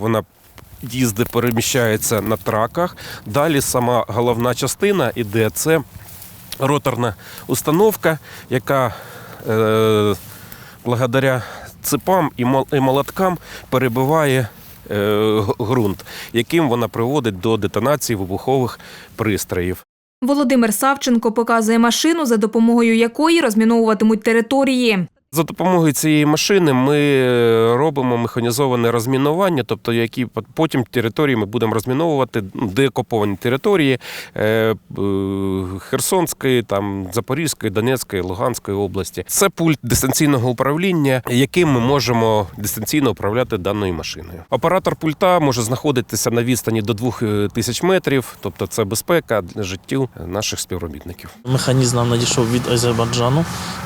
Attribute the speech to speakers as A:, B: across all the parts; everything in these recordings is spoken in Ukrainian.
A: Вона їздить, переміщається на траках. Далі сама головна частина іде це роторна установка, яка е, благодаря цепам і молоткам перебиває е, ґрунт, яким вона приводить до детонації вибухових пристроїв.
B: Володимир Савченко показує машину, за допомогою якої розміновуватимуть території.
A: За допомогою цієї машини ми е, робимо механізоване розмінування, тобто які пот- потім території ми будемо розміновувати ну, деокуповані території е, е, Херсонської, там, Запорізької, Донецької, Луганської області. Це пульт дистанційного управління, яким ми можемо дистанційно управляти даною машиною. Оператор пульта може знаходитися на відстані до 2000 метрів, тобто це безпека для життів наших співробітників.
C: Механізм нам надійшов від Азербайджану,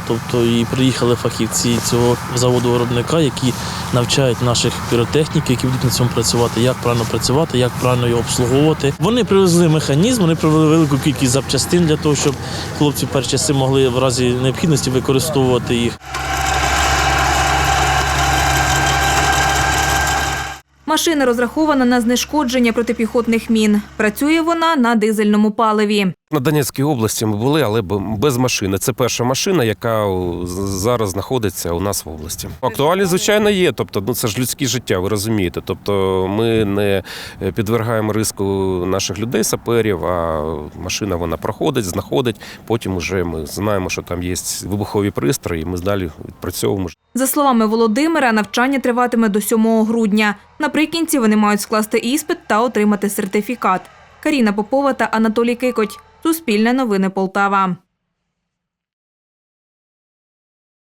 C: тобто і приїхали фахівці цього заводу виробника, які навчають наших піротехніків, які будуть на цьому працювати, як правильно працювати, як правильно його обслуговувати. Вони привезли механізм, вони привезли велику кількість запчастин для того, щоб хлопці перші часи могли в разі необхідності використовувати їх.
B: Машина розрахована на знешкодження протипіхотних мін. Працює вона на дизельному паливі.
A: На Донецькій області ми були, але без машини. Це перша машина, яка зараз знаходиться у нас в області. Актуалі, звичайно, є. Тобто, ну це ж людське життя, ви розумієте. Тобто, ми не е, підвергаємо риску наших людей, саперів, а машина вона проходить, знаходить. Потім уже ми знаємо, що там є вибухові пристрої. і Ми далі відпрацьовуємо.
B: За словами Володимира, навчання триватиме до 7 грудня. Наприкінці вони мають скласти іспит та отримати сертифікат. Каріна Попова та Анатолій Кикоть. Суспільне новини Полтава.